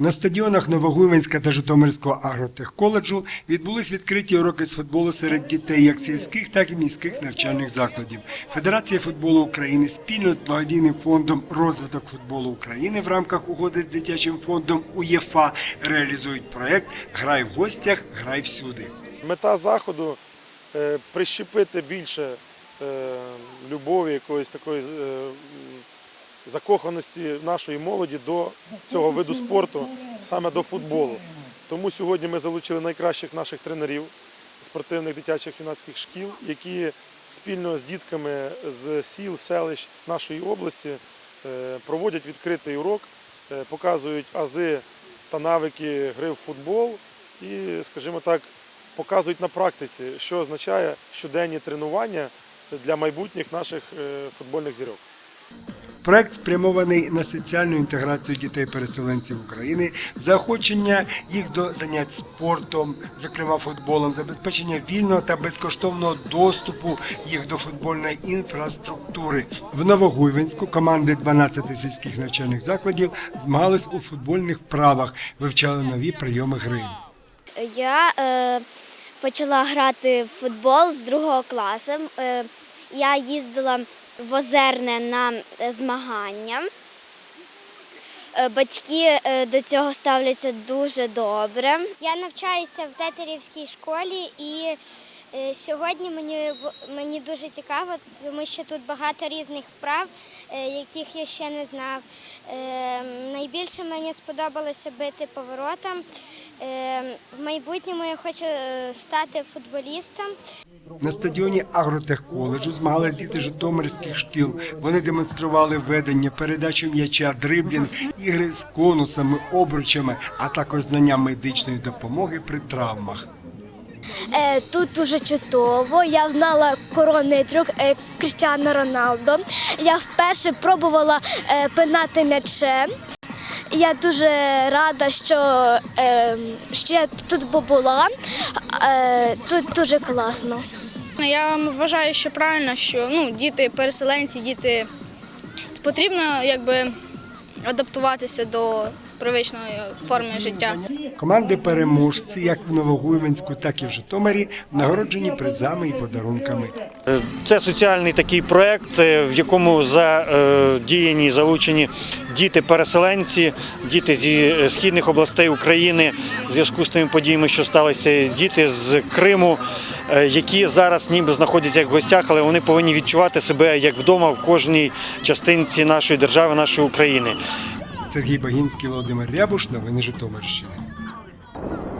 На стадіонах Новогуйвенська та Житомирського агротехколеджу відбулись відкриті уроки з футболу серед дітей як сільських, так і міських навчальних закладів. Федерація футболу України спільно з благодійним фондом розвиток футболу України в рамках угоди з дитячим фондом УЄФА реалізують проект Грай в гостях, грай всюди. Мета заходу е, прищепити більше е, любові, якоїсь такої е, закоханості нашої молоді до цього виду спорту, саме до футболу. Тому сьогодні ми залучили найкращих наших тренерів спортивних дитячих юнацьких шкіл, які спільно з дітками з сіл, селищ нашої області е, проводять відкритий урок, е, показують ази та навики гри в футбол і, скажімо так, показують на практиці, що означає щоденні тренування для майбутніх наших е, футбольних зірок. Проект спрямований на соціальну інтеграцію дітей-переселенців України, заохочення їх до занять спортом, зокрема футболом, забезпечення вільного та безкоштовного доступу їх до футбольної інфраструктури. В Новогуйвинську команди 12 сільських навчальних закладів змагались у футбольних вправах, вивчали нові прийоми гри. Я е, почала грати в футбол з другого класу. Е, я їздила в Озерне на е, змагання. Е, Батьки е, до цього ставляться дуже добре. Я навчаюся в тетерівській школі і сьогодні мені, мені дуже цікаво, тому що тут багато різних вправ, е, яких я ще не знав. Е, Найбільше мені сподобалося бити поворотом. Е, В майбутньому я хочу е, стати футболістом. На стадіоні агротехколеджу змагались діти житомирських шкіл. Вони демонстрували ведення, передачу м'яча, дриблінг, ігри з конусами, обручами, а також знання медичної допомоги при травмах. Е, Тут дуже чудово. Я знала коронний трюк е, Роналдо. Я вперше пробувала е, пинати м'ячем. Я дуже рада, що, що я тут була. Тут дуже класно. Я вважаю, що правильно, що ну, діти, переселенці, діти потрібно якби адаптуватися до привичної форми життя. Команди переможці, як в Новогуйвенську, так і в Житомирі, нагороджені призами і подарунками. Це соціальний такий проект, е, в якому задіяні залучені діти-переселенці, діти зі е, східних областей України в зв'язку з тими подіями, що сталися, діти з Криму, е, які зараз ніби знаходяться як в гостях, але вони повинні відчувати себе як вдома в кожній частинці нашої держави, нашої України. Сергій Багінський, Володимир Рябуш, новини Житомирщини.